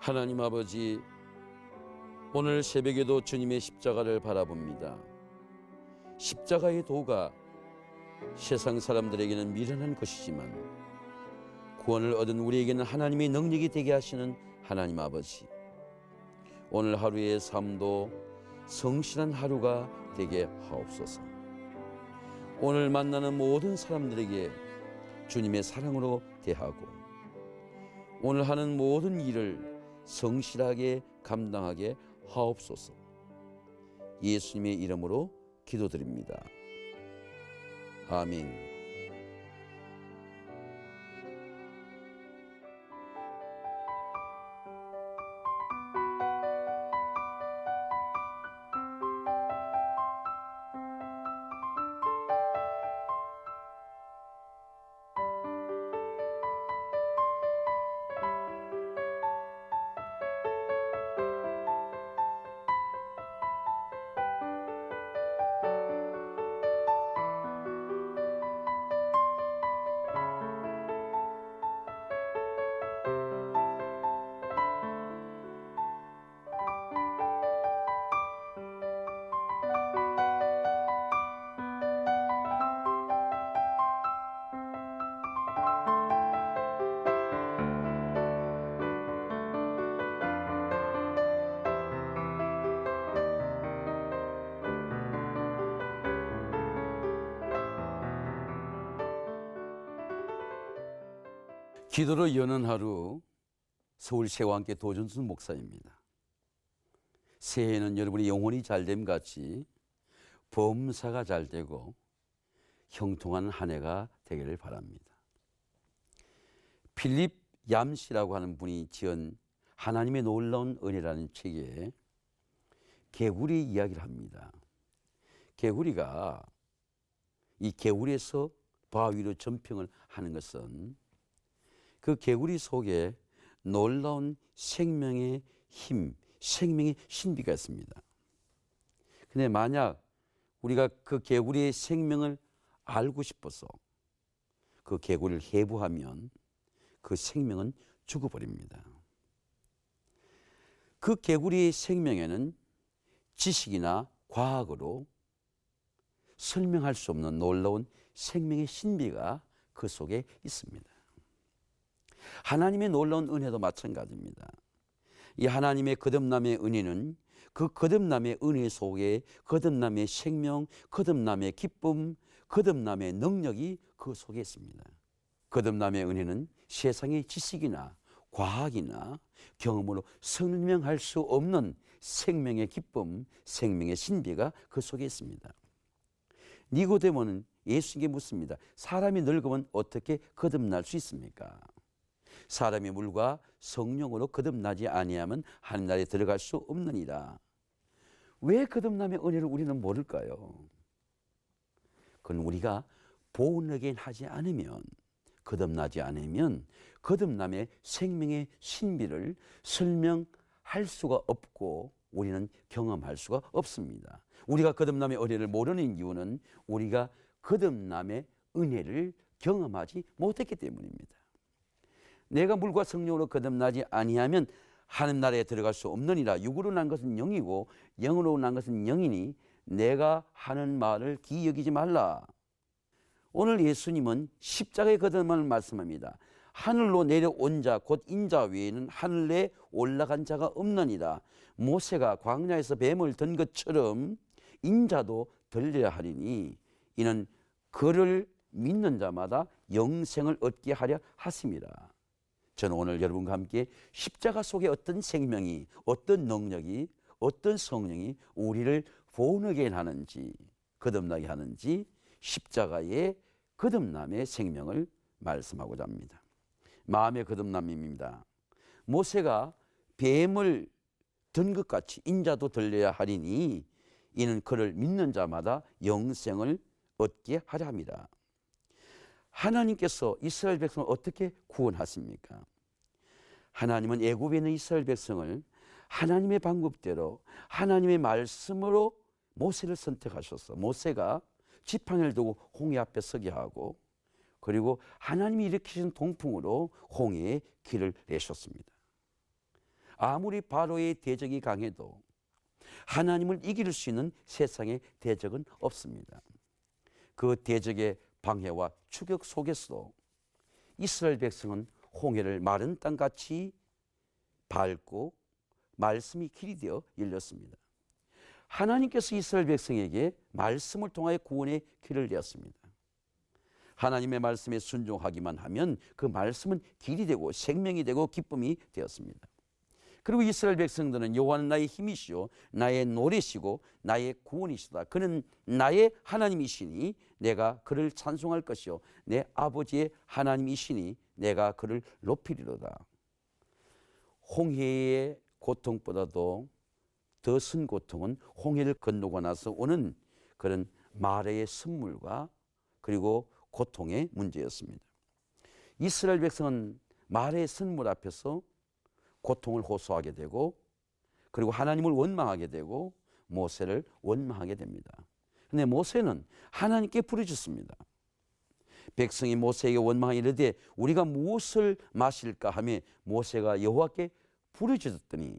하나님 아버지, 오늘 새벽에도 주님의 십자가를 바라봅니다. 십자가의 도가 세상 사람들에게는 미련한 것이지만 구원을 얻은 우리에게는 하나님의 능력이 되게 하시는 하나님 아버지. 오늘 하루의 삶도 성실한 하루가 되게 하옵소서. 오늘 만나는 모든 사람들에게 주님의 사랑으로 대하고 오늘 하는 모든 일을 성실하게 감당하게 하옵소서. 예수님의 이름으로 기도드립니다. 아멘. 기도로 여는 하루 서울 세와 함께 도전순 목사입니다. 새해에는 여러분이 영혼이 잘됨 같이 범사가 잘 되고 형통한 한 해가 되기를 바랍니다. 필립 얌씨라고 하는 분이 지은 하나님의 놀라운 은혜라는 책에 개구리 이야기를 합니다. 개구리가 이 개구리에서 바위로 점평을 하는 것은 그 개구리 속에 놀라운 생명의 힘, 생명의 신비가 있습니다. 근데 만약 우리가 그 개구리의 생명을 알고 싶어서 그 개구리를 해부하면 그 생명은 죽어버립니다. 그 개구리의 생명에는 지식이나 과학으로 설명할 수 없는 놀라운 생명의 신비가 그 속에 있습니다. 하나님의 놀라운 은혜도 마찬가지입니다. 이 하나님의 거듭남의 은혜는 그 거듭남의 은혜 속에 거듭남의 생명, 거듭남의 기쁨, 거듭남의 능력이 그 속에 있습니다. 거듭남의 은혜는 세상의 지식이나 과학이나 경험으로 설명할 수 없는 생명의 기쁨, 생명의 신비가 그 속에 있습니다. 니고데모는 예수님께 묻습니다. 사람이 늙으면 어떻게 거듭날 수 있습니까? 사람이 물과 성령으로 거듭나지 아니하면 하늘나라에 들어갈 수 없느니라. 왜 거듭남의 은혜를 우리는 모를까요? 그건 우리가 보너겐 하지 않으면 거듭나지 않으면 거듭남의 생명의 신비를 설명할 수가 없고 우리는 경험할 수가 없습니다. 우리가 거듭남의 은혜를 모르는 이유는 우리가 거듭남의 은혜를 경험하지 못했기 때문입니다. 내가 물과 성령으로 거듭나지 아니하면 하늘 나라에 들어갈 수 없느니라 육으로 난 것은 영이고 영으로 난 것은 영이니 내가 하는 말을 기여기지 말라. 오늘 예수님은 십자가의 거듭남을 말씀합니다. 하늘로 내려온 자 곧 인자 외에는 하늘에 올라간 자가 없느니라. 모세가 광야에서 뱀을 든 것처럼 인자도 들려야 하리니 이는 그를 믿는 자마다 영생을 얻게 하려 하심이라. 저는 오늘 여러분과 함께 십자가 속에 어떤 생명이, 어떤 능력이, 어떤 성령이 우리를 보너게 하는지, 거듭나게 하는지 십자가의 거듭남의 생명을 말씀하고자 합니다. 마음의 거듭남입니다. 모세가 뱀을 든 것 같이 인자도 들려야 하리니 이는 그를 믿는 자마다 영생을 얻게 하려 합니다. 하나님께서 이스라엘 백성을 어떻게 구원하십니까? 하나님은 애굽에 있는 이스라엘 백성을 하나님의 방법대로 하나님의 말씀으로 모세를 선택하셔서 모세가 지팡이를 두고 홍해 앞에 서게 하고 그리고 하나님이 일으키신 동풍으로 홍해에 길을 내셨습니다. 아무리 바로의 대적이 강해도 하나님을 이길 수 있는 세상의 대적은 없습니다. 그 대적의 방해와 추격 속에서도 이스라엘 백성은 홍해를 마른 땅같이 밟고 말씀이 길이 되어 열렸습니다. 하나님께서 이스라엘 백성에게 말씀을 통하여 구원의 길을 내었습니다. 하나님의 말씀에 순종하기만 하면 그 말씀은 길이 되고 생명이 되고 기쁨이 되었습니다. 그리고 이스라엘 백성들은 여호와는 나의 힘이시요 나의 노래시고 나의 구원이시다. 그는 나의 하나님이시니 내가 그를 찬송할 것이요 내 아버지의 하나님이시니 내가 그를 높이리로다. 홍해의 고통보다도 더큰 고통은 홍해를 건너고 나서 오는 그런 마레의 선물과 그리고 고통의 문제였습니다. 이스라엘 백성은 마레의 선물 앞에서 고통을 호소하게 되고 그리고 하나님을 원망하게 되고 모세를 원망하게 됩니다. 근데 모세는 하나님께 부르짖습니다. 백성이 모세에게 원망하 이르되 우리가 무엇을 마실까 하며 모세가 여호와께 부르짖었더니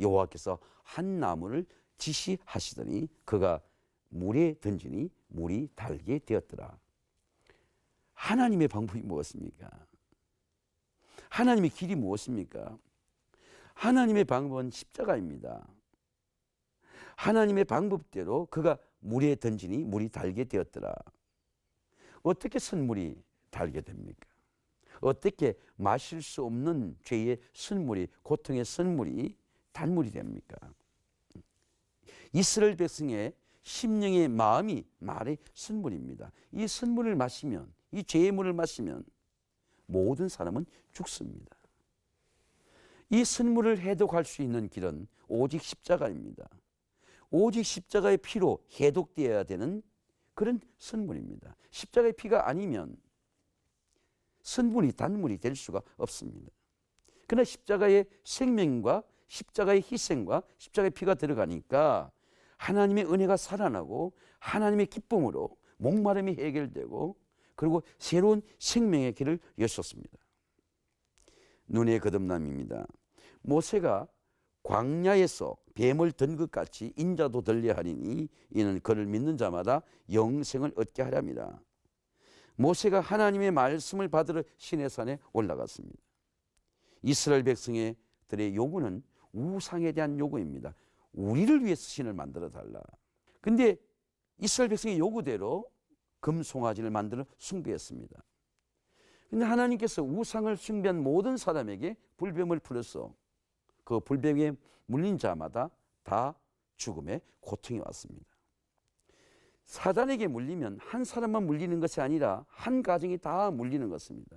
여호와께서 한 나무를 지시하시더니 그가 물에 던지니 물이 달게 되었더라. 하나님의 방법이 무엇입니까? 하나님의 길이 무엇입니까? 하나님의 방법은 십자가입니다. 하나님의 방법대로 그가 물에 던지니 물이 달게 되었더라. 어떻게 선물이 달게 됩니까? 어떻게 마실 수 없는 죄의 선물이 고통의 선물이 단물이 됩니까? 이스라엘 백성의 심령의 마음이 말의 선물입니다. 이 선물을 마시면 이 죄의 물을 마시면 모든 사람은 죽습니다. 이 선물을 해독할 수 있는 길은 오직 십자가입니다. 오직 십자가의 피로 해독되어야 되는 그런 선물입니다. 십자가의 피가 아니면 선물이 단물이 될 수가 없습니다. 그러나 십자가의 생명과 십자가의 희생과 십자가의 피가 들어가니까 하나님의 은혜가 살아나고 하나님의 기쁨으로 목마름이 해결되고 그리고 새로운 생명의 길을 여셨습니다. 눈의 거듭남입니다. 모세가 광야에서 뱀을 든 것 같이 인자도 들려 하리니 이는 그를 믿는 자마다 영생을 얻게 하렵니다. 모세가 하나님의 말씀을 받으러 시내 산에 올라갔습니다. 이스라엘 백성의 들의 요구는 우상에 대한 요구입니다. 우리를 위해서 신을 만들어 달라. 근데 이스라엘 백성의 요구대로 금송아지를 만들어 숭배했습니다. 근데 하나님께서 우상을 숭배한 모든 사람에게 불뱀을 풀어서 그 불뱀에 물린 자마다 다 죽음의 고통이 왔습니다. 사단에게 물리면 한 사람만 물리는 것이 아니라 한 가정이 다 물리는 것입니다.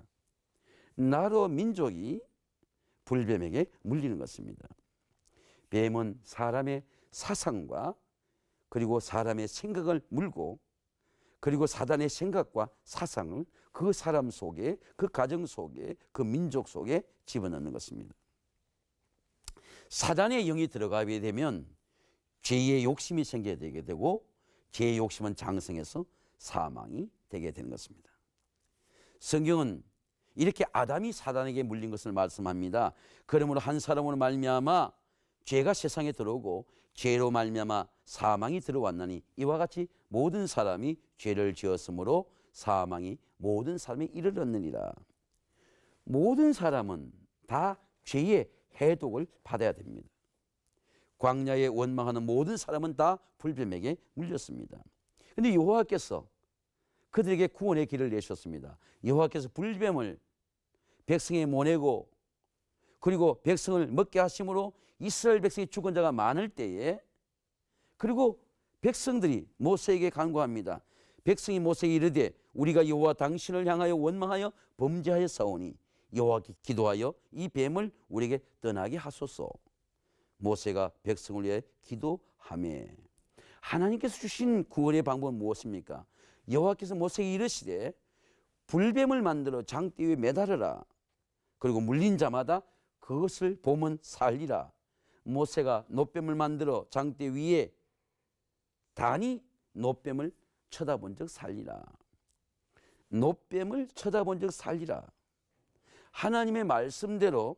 나로 민족이 불뱀에게 물리는 것입니다. 뱀은 사람의 사상과 그리고 사람의 생각을 물고 그리고 사단의 생각과 사상을 그 사람 속에 그 가정 속에 그 민족 속에 집어넣는 것입니다. 사단의 영이 들어가게 되면 죄의 욕심이 생겨야 되게 되고 죄의 욕심은 장성해서 사망이 되게 되는 것입니다. 성경은 이렇게 아담이 사단에게 물린 것을 말씀합니다. 그러므로 한 사람으로 말미암아 죄가 세상에 들어오고 죄로 말미암아 사망이 들어왔나니 이와 같이 모든 사람이 죄를 지었으므로 사망이 모든 사람이 이르렀느니라. 모든 사람은 다 죄의 해독을 받아야 됩니다. 광야에 원망하는 모든 사람은 다 불뱀에게 물렸습니다. 근데 여호와께서 그들에게 구원의 길을 내셨습니다. 여호와께서 불뱀을 백성에 모내고 그리고 백성을 먹게 하심으로 이스라엘 백성이 죽은 자가 많을 때에 그리고 백성들이 모세에게 간구합니다. 백성이 모세에게 이르되 우리가 여호와 당신을 향하여 원망하여 범죄하여 싸우니 여호와께 기도하여 이 뱀을 우리에게 떠나게 하소서. 모세가 백성을 위해 기도하며 하나님께서 주신 구원의 방법은 무엇입니까? 여호와께서 모세에게 이르시되 불뱀을 만들어 장대 위에 매달으라. 그리고 물린 자마다 그것을 보면 살리라. 모세가 노뱀을 만들어 장대 위에 단이 노뱀을 쳐다본 적 살리라. 노뱀을 쳐다본 적 살리라. 하나님의 말씀대로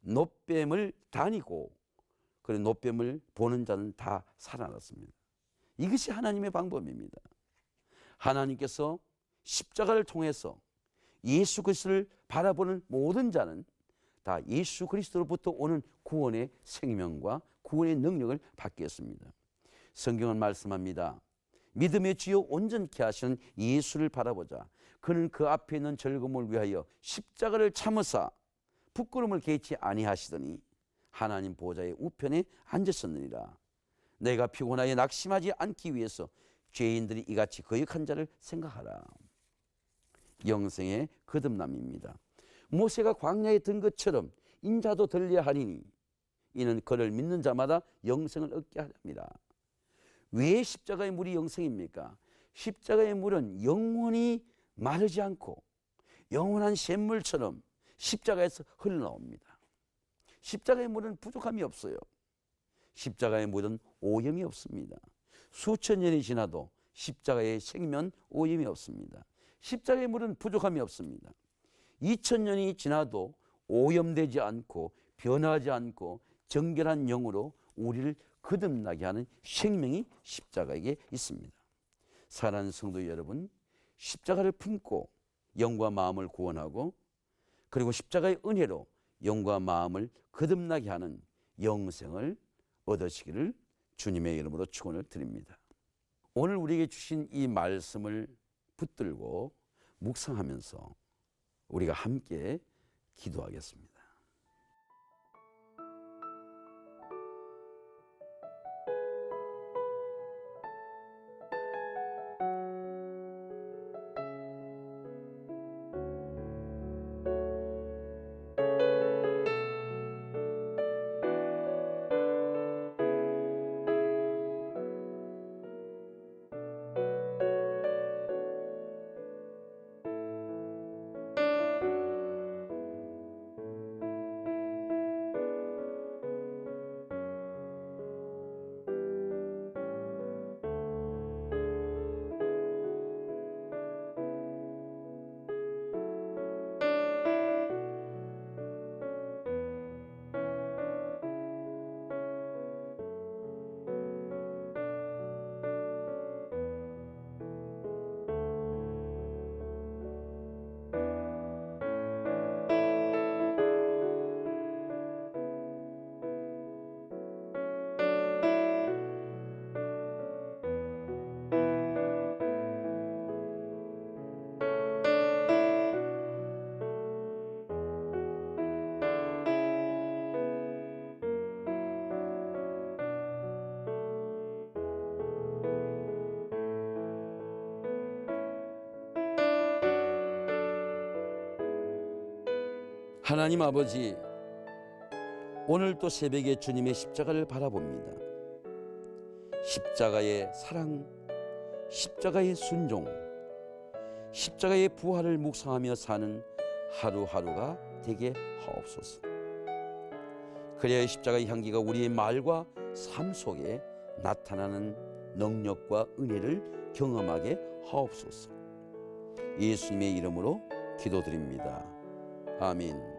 노뱀을 다니고 그 노뱀을 보는 자는 다 살아났습니다. 이것이 하나님의 방법입니다. 하나님께서 십자가를 통해서 예수 그리스도를 바라보는 모든 자는 다 예수 그리스도로부터 오는 구원의 생명과 구원의 능력을 받겠습니다. 성경은 말씀합니다. 믿음의 주요 온전케 하시는 예수를 바라보자. 그는 그 앞에 있는 즐거움을 위하여 십자가를 참으사 부끄러움을 개치 아니하시더니 하나님 보좌의 우편에 앉으셨느니라. 내가 피곤하여 낙심하지 않기 위해서 죄인들이 이같이 거역한 자를 생각하라. 영생의 거듭남입니다. 모세가 광야에 든 것처럼 인자도 들려야 하리니 이는 그를 믿는 자마다 영생을 얻게 합니다. 왜 십자가의 물이 영생입니까? 십자가의 물은 영원히 마르지 않고 영원한 샘물처럼 십자가에서 흘러나옵니다. 십자가의 물은 부족함이 없어요. 십자가의 물은 오염이 없습니다. 수천 년이 지나도 십자가의 생면 오염이 없습니다. 십자가의 물은 부족함이 없습니다. 2000년이 지나도 오염되지 않고 변하지 않고 정결한 영으로 우리를 거듭나게 하는 생명이 십자가에게 있습니다. 사랑하는 성도 여러분, 십자가를 품고 영과 마음을 구원하고 그리고 십자가의 은혜로 영과 마음을 거듭나게 하는 영생을 얻으시기를 주님의 이름으로 축원을 드립니다. 오늘 우리에게 주신 이 말씀을 붙들고 묵상하면서 우리가 함께 기도하겠습니다. 하나님 아버지, 오늘 또 새벽에 주님의 십자가를 바라봅니다. 십자가의 사랑, 십자가의 순종, 십자가의 부활을 묵상하며 사는 하루하루가 되게 하옵소서. 그래야 십자가의 향기가 우리의 말과 삶 속에 나타나는 능력과 은혜를 경험하게 하옵소서. 예수님의 이름으로 기도드립니다. 아멘.